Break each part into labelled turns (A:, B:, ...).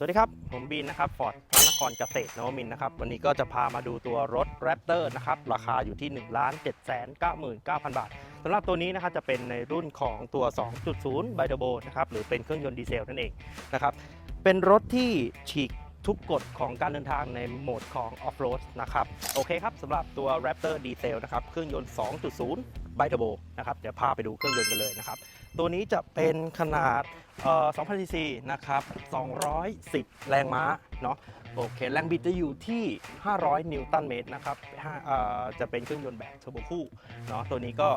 A: สวัสดีครับ ผมบีนนะครับฟอร์ดพระนครเกษตรนวมินนะครับ วันนี้ก็จะพามาดูตัวรถ Raptor นะครับ ราคาอยู่ที่1 7 9 9 0 0 0 บาทสำหรับตัวนี้นะครับจะเป็นในรุ่นของตัว 2.0 ไบเดโบนะครับ หรือเป็นเครื่องยนต์ดีเซลนั่นเองนะครับ เป็นรถที่ฉีกทุกกฎของการเดินทางในโหมดของออฟโรดนะครับ โอเคครับสำหรับตัว Raptor ดีเซลนะครับ เครื่องยนต์ 2.0 ไบเดโบนะครับเดี๋ยวพาไปดูเครื่องยนต์กันเลยนะครับ ตัวนี้จะเป็นขนาด2,000ซีซีนะครับ 210 แรงม้าเนาะโอเค แรงบิดจะอยู่ที่ 500 นิวตันเมตรนะครับจะเป็นเครื่องยนต์แบบเทอร์โบคู่เนาะตัวนี้ก็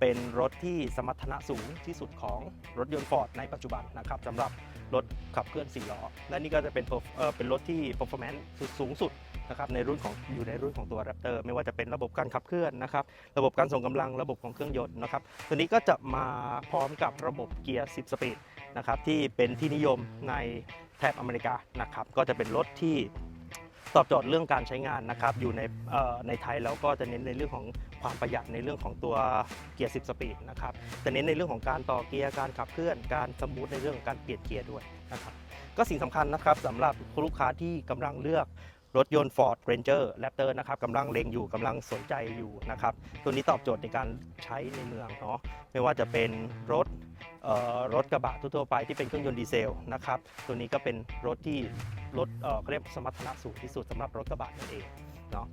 A: เป็นรถที่สมรรถนะสูงที่สุดของรถยนต์ฟอร์ดในปัจจุบันนะครับสำหรับ รถขับเคลื่อน4ล้อ และนี่ก็จะเป็นเป็นรถที่ performance สูงสุดนะครับในรุ่นของอยู่ในรุ่นของตัว Raptor ไม่ว่าจะเป็นระบบการขับเคลื่อนนะครับ ระบบการส่งกำลังระบบของเครื่องยนต์นะครับ ตัวนี้ก็จะมาพร้อมกับระบบเกียร์ 10 สปีดนะครับที่เป็นที่นิยมในแถบอเมริกานะครับ ก็จะเป็นรถที่ตอบโจทย์เรื่องการใช้งานนะครับ อยู่ในในไทยแล้วก็จะเน้นในเรื่องของ ความประหยัดในเรื่องของตัวเกียร์ 10 สปีดนะครับจะเน้นในเรื่องของการต่อเกียร์การขับเคลื่อนการสมูทในเรื่องของการเปลี่ยนเกียร์ด้วยนะครับก็สิ่งสำคัญนะครับสำหรับลูกค้าที่กำลังเลือกรถยนต์ Ford Ranger Raptor นะครับกำลังเลงอยู่กำลังสนใจอยู่นะครับตัวนี้ตอบโจทย์ในการใช้ในเมืองเนาะไม่ว่าจะเป็นรถรถกระบะทั่วไปที่เป็นเครื่องยนต์ดีเซลนะครับตัวนี้ก็เป็นรถที่รถเอ่อเขาเรียกสมรรถนะสูงที่สุดสำหรับรถกระบะนั่นเองเนาะ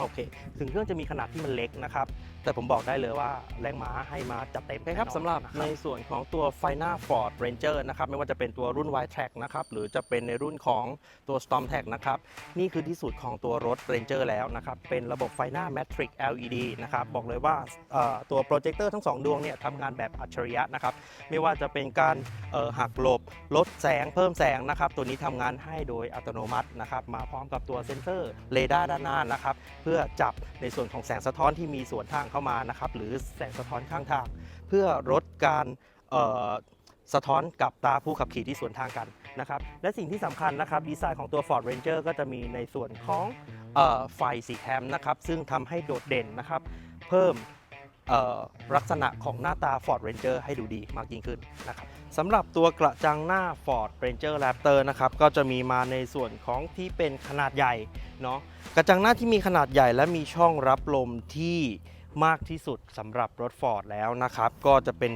A: โอเคถึงเครื่องจะมีขนาดที่มันเล็กนะครับ แต่ผมบอกได้เลยว่าแรงม้าให้มาจัดเต็มครับสำหรับในส่วนของตัวไฟหน้า Ford Ranger นะครับ ไม่ว่าจะเป็นตัวรุ่น Wide Track นะครับ หรือจะเป็นในรุ่นของตัว Storm Track นะครับ นี่คือที่สุดของตัวรถ Ranger แล้วนะครับ เป็นระบบไฟหน้า Matrix LED นะครับ บอกเลยว่าเอ่อตัวโปรเจคเตอร์ทั้ง 2 ดวงเนี่ยทำงานแบบอัจฉริยะนะครับ ไม่ว่าจะเป็นการเอ่อหักหลบลดแสงเพิ่มแสงนะครับ ตัวนี้ทำงานให้โดยอัตโนมัตินะครับ มาพร้อมกับตัวเซ็นเซอร์เรดาร์ด้านหน้านะครับเพื่อื่อจับในส่วนของแสงสะท้อนที่มีสวนทางเข้ามานะครับหรือแสงสะท้อนข้างทาง เพื่อลดการสะท้อนกับตาผู้ขับขี่ที่สวนทางกันนะครับและสิ่งที่สำคัญนะครับดีไซน์ของตัว Ford Ranger ก็จะมีในส่วนของออไฟสีแคมนะครับซึ่งทำให้โดดเด่นนะครับเพิ่มลักษณะของหน้าตา Ford Ranger ให้ดูดีมากยิ่งขึ้นนะครับสำหรับตัวกระจังหน้า Ford Ranger Raptor นะครับก็จะมีมาในส่วนของที่เป็นขนาดใหญ่ เนาะกระจังหน้าที่มีขนาดใหญ่และมีช่องรับลมที่มากที่สุดสำหรับรถ Ford แล้วนะครับ ก็จะเป็น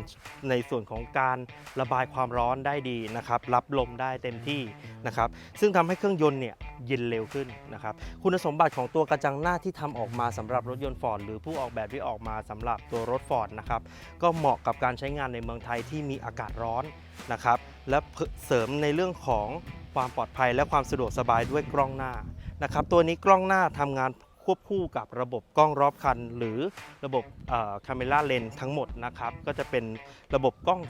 A: ในส่วนของการระบายความร้อนได้ดีนะครับ รับลมได้เต็มที่นะครับ ซึ่งทำให้เครื่องยนต์เนี่ยเย็นเร็วขึ้นนะครับ คุณสมบัติของตัวกระจังหน้าที่ทำออกมาสำหรับรถยนต์ Ford หรือผู้ออกแบบที่ออกมาสำหรับตัวรถ Ford นะครับ ก็เหมาะกับการใช้งานในเมืองไทยที่มีอากาศร้อนนะครับ และเสริมในเรื่องของความปลอดภัยและความสะดวกสบายด้วยกล้องหน้า นะครับ ตัวนี้กล้องหน้าทำงานควบคู่กับระบบกล้องรอบคัน หรือระบบคาเมล่าเลนทั้งหมดนะครับ ก็จะเป็นระบบกล้อง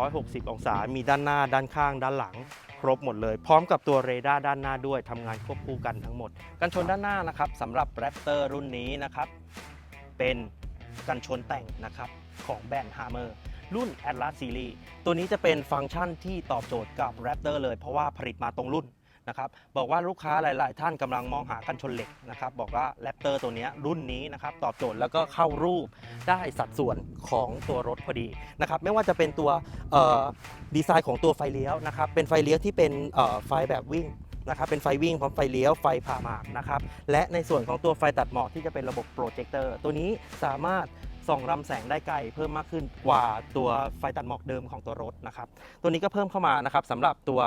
A: 360 องศา มีด้านหน้า ด้านข้าง ด้านหลัง ครบหมดเลย พร้อมกับตัวเรดาร์ด้านหน้าด้วยทำงานควบคู่กันทั้งหมด กันชนด้านหน้านะครับสำหรับ Raptor รุ่นนี้นะครับ เป็นกันชนแต่งนะครับของแบรนด์ Hammer รุ่น Atlas Series ตัวนี้จะเป็นฟังก์ชันที่ตอบโจทย์กับ Raptor เลย เพราะว่าผลิตมาตรงรุ่น นะครับบอกว่าลูกค้าหลาย ๆ ท่านกำลังมองหากันชนเหล็กนะครับบอกว่า Raptor ตัวนี้รุ่นนี้นะครับตอบโจทย์แล้วก็เข้ารูปได้สัดส่วนของตัวรถพอดีนะครับไม่ว่าจะเป็นตัวดีไซน์ของตัวไฟเลี้ยวนะครับเป็นไฟเลี้ยวที่เป็นไฟแบบวิ่งนะครับเป็นไฟวิ่งพร้อมไฟเลี้ยวไฟผ่าหมากนะครับและในส่วนของตัวไฟตัดหมอกที่จะเป็นระบบโปรเจคเตอร์ตัวนี้สามารถ ส่องรำแสงได้ไกลเพิ่มมากขึ้นกว่าตัวไฟตัดหมอกเดิมของตัวรถนะครับตัวนี้ก็เพิ่มเข้ามานะครับสำหรับตัว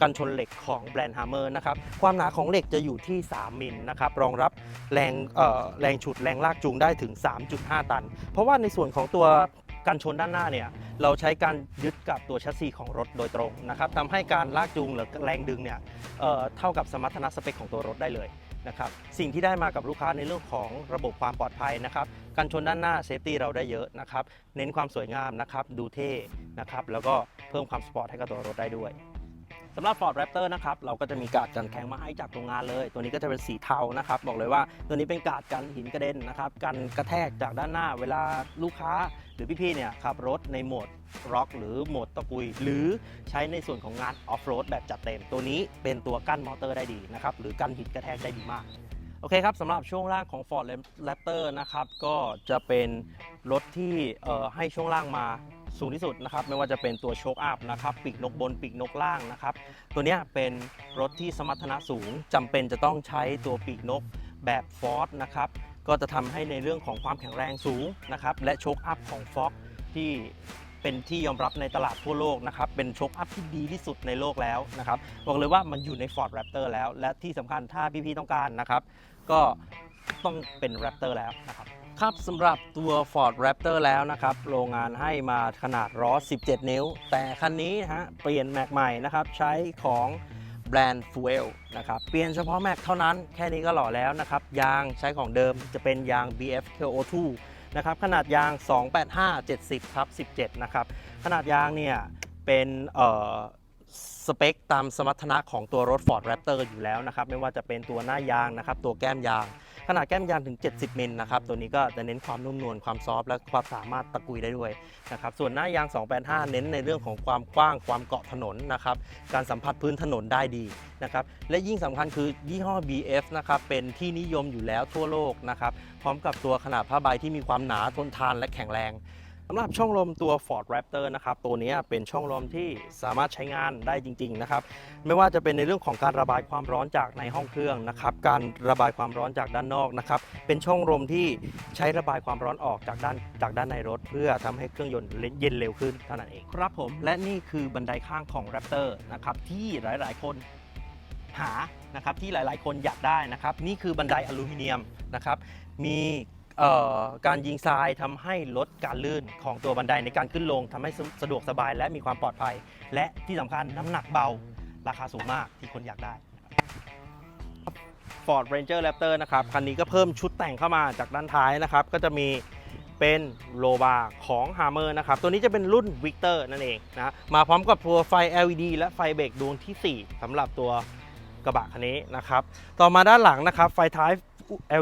A: กันชนเหล็กของแบรนด์ Hammer นะครับความหนาของเหล็กจะอยู่ที่ 3 มิลนะครับรองรับแรงเอ่อแรงฉุดแรงลากจูงได้ถึง 3.5 ตัน เพราะว่าในส่วนของตัวกันชนด้านหน้าเนี่ยเราใช้การยึดกับตัวแชสซีของรถโดยตรงนะครับทำให้การลากจูงหรือแรงดึงเนี่ยเอ่อเท่ากับสมรรถนะสเปคของตัวรถได้เลย นะครับสิ่งที่ได้มากับลูกค้าในเรื่องของระบบความปลอดภัยนะครับกันชนด้านหน้าเซฟตี้เราได้เยอะนะครับเน้นความสวยงามนะครับดูเท่นะครับแล้วก็เพิ่มความสปอร์ตให้กับตัวรถได้ด้วย สำหรับ Ford Raptor นะครับเราก็จะมีกาดกันแข็งมาให้จากโรงงานเลย ตัวนี้ก็จะเป็นสีเทานะครับบอกเลยว่าตัวนี้เป็นกาดกันหินกระเด็นนะครับกันกระแทกจากด้านหน้าเวลาลูกค้าหรือพี่ๆเนี่ยขับรถในโหมดร็อกหรือโหมดตะกุย หรือใช้ในส่วนของงานออฟโรดแบบจัดเต็ม ตัวนี้เป็นตัวกั้นมอเตอร์ได้ดีนะครับหรือกันหินกระแทกได้ดีมากโอเคครับสำหรับช่วงล่างของ Ford Raptor นะครับก็จะเป็นรถที่ให้ช่วงล่างมา สูงที่สุดนะครับไม่ว่าจะเป็นตัวโชคอัพนะครับปีกนกบนปีกนกล่างนะครับตัวนี้เป็นรถที่สมรรถนะสูงจำเป็นจะต้องใช้ตัวปีกนกแบบฟอร์นะครับก็จะทำให้ในเรื่องของความแข็งแรงสูงนะครับและโชคอัพของฟ็อกที่เป็นที่ยอมรับในตลาดทั่วโลกนะครับ เป็นโชคอัพที่ดีที่สุดในโลกแล้วนะครับ บอกเลยว่ามันอยู่ใน Ford Raptor แล้ว และที่สำคัญถ้าพี่ๆต้องการนะครับ ก็ต้องเป็น Raptor แล้วนะครับ ครับสำหรับตัว Ford Raptor แล้วนะครับ โรงงานให้มาขนาดล้อ 17 นิ้ว แต่คันนี้ฮะเปลี่ยนแม็กใหม่นะครับ ใช้ของแบรนด์ Fuel นะครับ เปลี่ยนเฉพาะแม็กเท่านั้น แค่นี้ก็หล่อแล้วนะครับ ยางใช้ของเดิมจะเป็นยาง BF KO2 นะครับขนาดยาง 285 70ทับ17 นะครับ ขนาดยางเนี่ยเป็นเอ่อ สเปคตามสมรรถนะของตัวรถ Ford Raptor อยู่แล้วนะครับไม่ว่าจะเป็นตัวหน้ายางนะครับตัวแก้มยาง ขนาดแก้มยางถึง 70มิลนะครับตัวนี้ก็จะเน้นความนุ่มนวลความซอฟต์และความสามารถตะกุยได้ด้วยนะครับส่วนหน้ายาง 285 เน้นในเรื่องของความกว้างความเกาะถนนนะครับการสัมผัสพื้นถนนได้ดีนะครับและยิ่งสำคัญคือยี่ห้อ BF นะครับเป็นที่นิยมอยู่แล้วทั่วโลกนะครับพร้อมกับตัวขนาดผ้าใบที่มีความหนาทนทานและแข็งแรง สำหรับช่องลมตัว Ford Raptor นะครับตัวนี้เป็นช่องลมที่สามารถใช้งานได้จริง ๆ นะครับ ไม่ว่าจะเป็นในเรื่องของการระบายความร้อนจากในห้องเครื่องนะครับ การระบายความร้อนจากด้านนอกนะครับ เป็นช่องลมที่ใช้ระบายความร้อนออกจากด้านจากด้านในรถ เพื่อทำให้เครื่องยนต์เย็นเร็วขึ้นเท่านั้นเองครับผม และนี่คือบันไดข้างของ Raptor นะครับที่หลายๆ คนหานะครับที่หลายๆ คนอยากได้นะครับ นี่คือบันไดอลูมิเนียมนะครับมี การยิงทรายทำให้ลดการลื่นของตัวบันไดในการขึ้นลงทำให้สะดวกสบายและมีความปลอดภัย และที่สำคัญน้ำหนักเบาราคาสูงมากที่คนอยากได้ Ford Ranger Raptor นะครับคันนี้ก็เพิ่มชุดแต่งเข้ามาจากด้านท้ายนะครับ ก็จะมีเป็นโลบาร์ของ Hammer นะครับ ตัวนี้จะเป็นรุ่น Victor นั่นเองนะมาพร้อมกับตัวไฟ LED และไฟเบรกดวงทีสี่4สำหรับตัวกระบะคันนี้นะครับ ต่อมาด้านหลังนะครับ ไฟท้าย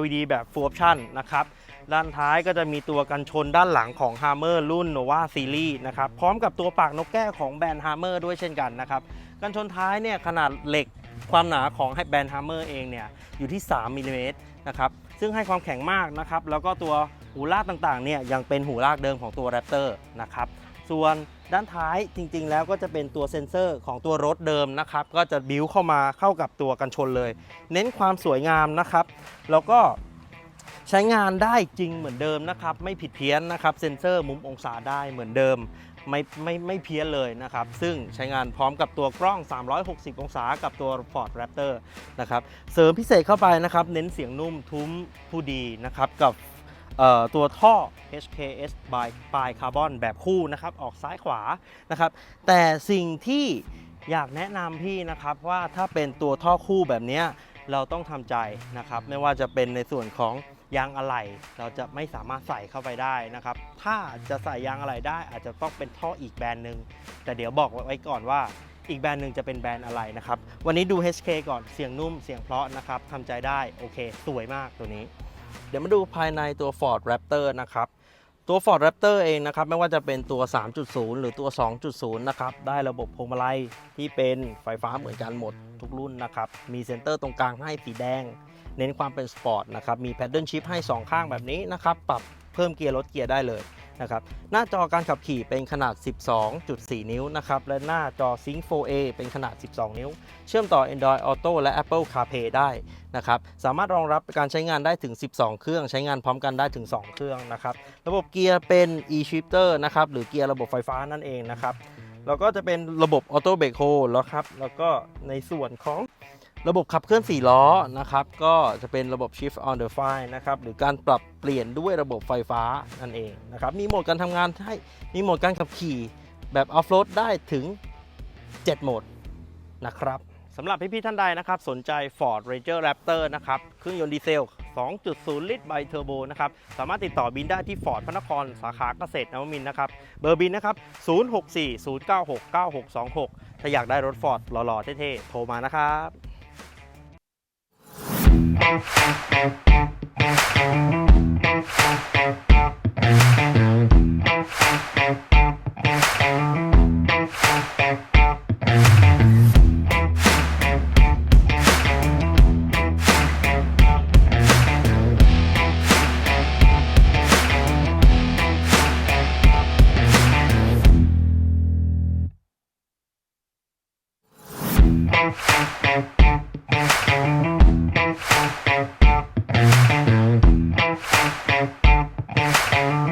A: LED แบบ Full Option นะครับ ด้านท้ายก็จะมีตัวกันชนด้านหลังของ Hammer รุ่น Nova Series นะครับ พร้อมกับตัวปากนกแก้ของแบรนด์ Hammer ด้วยเช่นกันนะครับ กันชนท้ายเนี่ยขนาดเหล็กความหนาของแบรนด์ Hammer เองเนี่ยอยู่ที่ 3มิลลิเมตรนะครับ ซึ่งให้ความแข็งมากนะครับ แล้วก็ตัวหูลากต่างๆเนี่ยยังเป็นหูลากเดิมของตัว Raptor นะครับ ส่วนด้านท้ายจริง ๆ แล้วก็จะเป็นตัวเซ็นเซอร์ของตัวรถเดิมนะครับ ก็จะบิวเข้ามาเข้ากับตัวกันชนเลย เน้นความสวยงามนะครับ แล้วก็ ใช้งานได้จริงเหมือนเดิมนะครับ ไม่ผิดเพี้ยนนะครับเซ็นเซอร์มุมองศาได้เหมือนเดิมไม่ไม่ไม่เพี้ยนเลยนะครับ ซึ่งใช้งานพร้อมกับตัวกล้อง 360 องศากับตัว Ford Raptor นะครับ เสริมพิเศษเข้าไปนะครับ เน้นเสียงนุ่มทุ้มผู้ดีนะครับ กับตัวท่อ HKS by ปลายคาร์บอนแบบคู่นะครับ ออกซ้ายขวานะครับ แต่สิ่งที่อยากแนะนำพี่นะครับว่าถ้าเป็นตัวท่อคู่แบบนี้เราต้องทำใจนะครับ ไม่ว่าจะเป็นในส่วนของ ยางอะไหล่เราจะไม่สามารถใส่เข้าไปได้นะครับ ถ้าจะใส่ยางอะไหล่ได้อาจจะต้องเป็นท่ออีกแบรนด์หนึ่งแต่เดี๋ยวบอกไว้ก่อนว่าอีกแบรนด์หนึ่งจะเป็นแบรนด์อะไรนะครับ วันนี้ดู HK ก่อนเสียงนุ่มเสียงเพราะนะครับทำใจได้โอเค สวยมากตัวนี้ เดี๋ยวมาดูภายในตัว Ford Raptor นะครับตัว Ford Raptor เองนะครับไม่ว่าจะเป็นตัว 3.0 หรือตัว 2.0 นะครับได้ระบบพวงมาลัยที่เป็นไฟฟ้าเหมือนกันหมดทุกรุ่นนะครับมีเซ็นเตอร์ตรงกลางให้สีแดง เน้นความเป็นสปอร์ตนะครับ มีแพดเดิลชิพให้ 2 ข้างแบบนี้นะครับ ปรับเพิ่มเกียร์ลดเกียร์ได้เลยนะครับ หน้าจอการขับขี่เป็นขนาด 12.4 นิ้วนะครับ และหน้าจอ Sync 4A เป็นขนาด 12 นิ้ว เชื่อมต่อ Android Auto และ Apple CarPlay ได้นะครับ สามารถรองรับการใช้งานได้ถึง 12 เครื่อง ใช้งานพร้อมกันได้ถึง 2 เครื่องนะครับ ระบบเกียร์เป็น e-shifter นะครับ หรือเกียร์ระบบไฟฟ้านั่นเองนะครับ แล้วก็จะเป็นระบบ Auto Brake Hold แล้วครับ แล้วก็ในส่วนของ ระบบขับเคลื่อน 4 ล้อนะครับก็จะเป็นระบบ Shift on the Fly นะครับหรือการปรับเปลี่ยนด้วยระบบไฟฟ้านั่นเองนะครับมีโหมดการทำงานให้มีโหมดการขับขี่แบบออฟโรดได้ถึง 7 โหมดนะครับสำหรับพี่ๆท่านใดนะครับสนใจ Ford Ranger Raptor นะครับเครื่องยนต์ดีเซล 2.0 ลิตรไบเทอร์โบนะครับสามารถติดต่อบินได้ที่ Ford พระนครสาขาเกษตรนวมินนะครับเบอร์บินนะครับ 0640969626 ถ้าอยากได้รถ Ford หล่อๆเท่ๆ โทรมานะครับ
B: Thank you. Thank you.